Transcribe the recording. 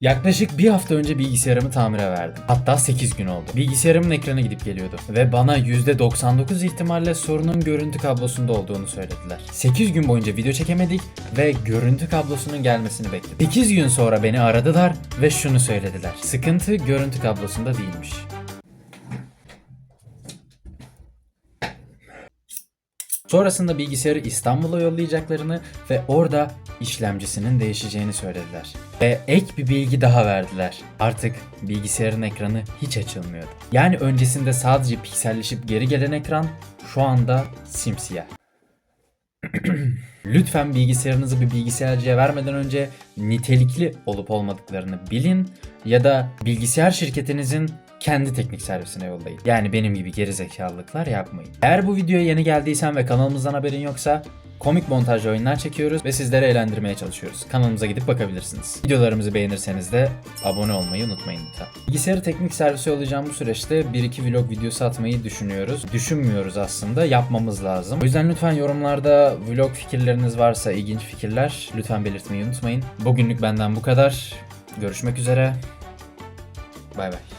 Yaklaşık bir hafta önce bilgisayarımı tamire verdim. Hatta 8 gün oldu. Bilgisayarımın ekranı gidip geliyordu. Ve bana %99 ihtimalle sorunun görüntü kablosunda olduğunu söylediler. 8 gün boyunca video çekemedik ve görüntü kablosunun gelmesini bekledik. 8 gün sonra beni aradılar ve şunu söylediler. Sıkıntı görüntü kablosunda değilmiş. Sonrasında bilgisayarı İstanbul'a yollayacaklarını ve orada işlemcisinin değişeceğini söylediler. Ve ek bir bilgi daha verdiler. Artık bilgisayarın ekranı hiç açılmıyordu. Yani öncesinde sadece pikselleşip geri gelen ekran şu anda simsiyah. Lütfen bilgisayarınızı bir bilgisayarcıya vermeden önce nitelikli olup olmadıklarını bilin ya da bilgisayar şirketinizin kendi teknik servisine yollayın. Yani benim gibi gerizekalılıklar yapmayın. Eğer bu videoya yeni geldiysen ve kanalımızdan haberin yoksa komik montajlı oyunlar çekiyoruz ve sizleri eğlendirmeye çalışıyoruz. Kanalımıza gidip bakabilirsiniz. Videolarımızı beğenirseniz de abone olmayı unutmayın lütfen. Bilgisayarı teknik servise yollayacağım bu süreçte 1-2 vlog videosu atmayı düşünüyoruz. Düşünmüyoruz aslında yapmamız lazım. O yüzden lütfen yorumlarda vlog fikirleriniz varsa ilginç fikirler lütfen belirtmeyi unutmayın. Bugünlük benden bu kadar. Görüşmek üzere. Bay bay.